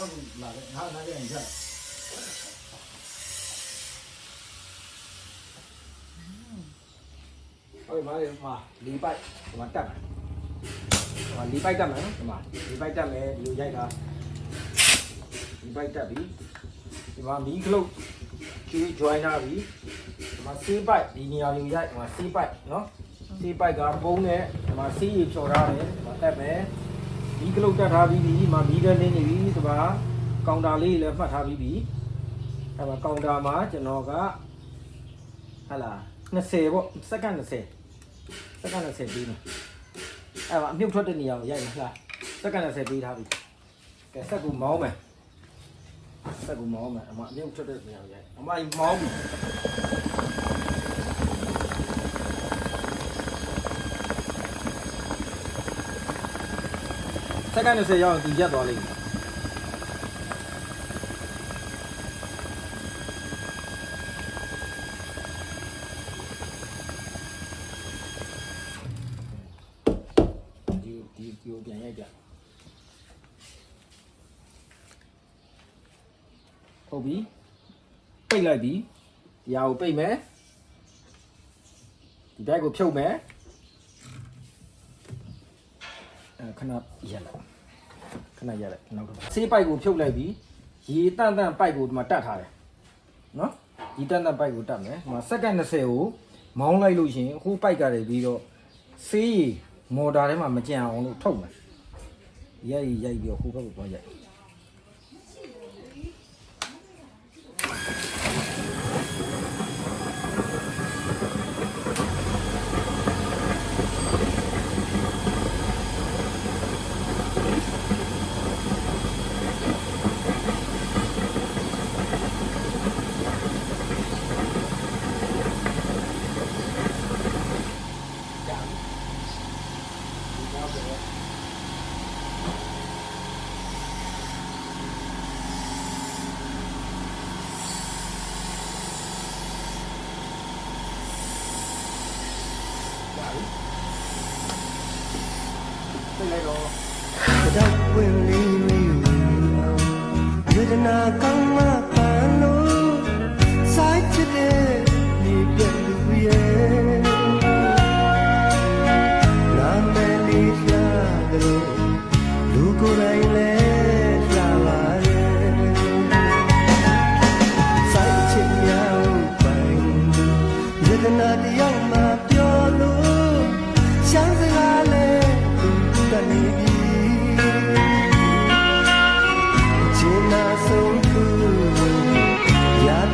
လာတယ်ငါနားကြရင်ချက်ဟုတ်ပါရဲ့မှာလီပိုက်ဒီမှာတက်မယ်ဒီမှာလီပိုက်တက်မယ်နော်ဒီမှာလီပိုက်တက်မယ်ဒီလိုရိုက်တာလီပိုက်တက်ပြီဒီမှာမီးကလုတ်ကျွေး join ထားပြီဒီမှာစီးပိုက်ဒီနေရာလေးရိုက်ဒီမှာစီးပိုက်နော်စီးပိုက်ကပုံးနဲ့ဒီမှာစီးရီဖြော်ထားတယ်ဒီမှာတက်မယ် မီးကလုတ်တက်ထားပြီးပြီဒီမှာမီးလည်းလင်းနေပြီဒီမှာကောင်တာလေးလည်းမှတ်ထားပြီးပြီအဲမှာကောင်တာမှာကျွန်တော်ကဟလာ20ပေါ့စက္ကန့်20စက္ကန့်20ပြီးမယ်အဲမှာအမြုပ်ထွက်တဲ့နေရာကိုရိုက်မယ်လားစက္ကန့်20ပြီးထားပြီကဲစက်ကူမောင်းမယ်စက်ကူမောင်းမယ်အမအမြုပ်ထွက်တဲ့နေရာကိုရိုက်အမကြီးမောင်းပြီ က္ကန့်20ရောက်ရင်သူရက်သွားလိမ့်မယ်ဒီဒီဒီကိုပြန်ရိုက်ပြဟုတ်ပြီပိတ်လိုက်ပြီဒီဟာကိုပိတ်မယ်ဒီဘက်ကိုဖြုတ်မယ်အဲခဏရက်လိုက် ခဏရက်လိုက်နောက်ကဆေးပိုက်ကိုဖြုတ်လိုက်ပြီရေတန့်တန့်ပိုက်ကိုဒီမှာတတ်ထားတယ်နော်ဒီတန့်တန့်ပိုက်ကိုတတ်မယ်ဒီမှာစက္ကန့်20ကိုမောင်းလိုက်လို့ရှရင်ဟိုးပိုက်ကလည်းပြီးတော့ဆေးရည်မော်တာထဲမှာမကြံအောင်လို့ထုတ်မယ်ရိုက်ရိုက်ပြီးတော့ဟိုဘက်ကိုသွားရိုက် တာလေသိလိုက်တော့တော့ဝင်လေးလေးဝေဒနာကောင်းမှပန်းလို့စိုက်ချစ်တဲ့ဒီပြတ်လူရဲ့နာမည်လေးရှာတယ်လို့လူကိုယ်တိုင်လည်း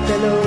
Hello.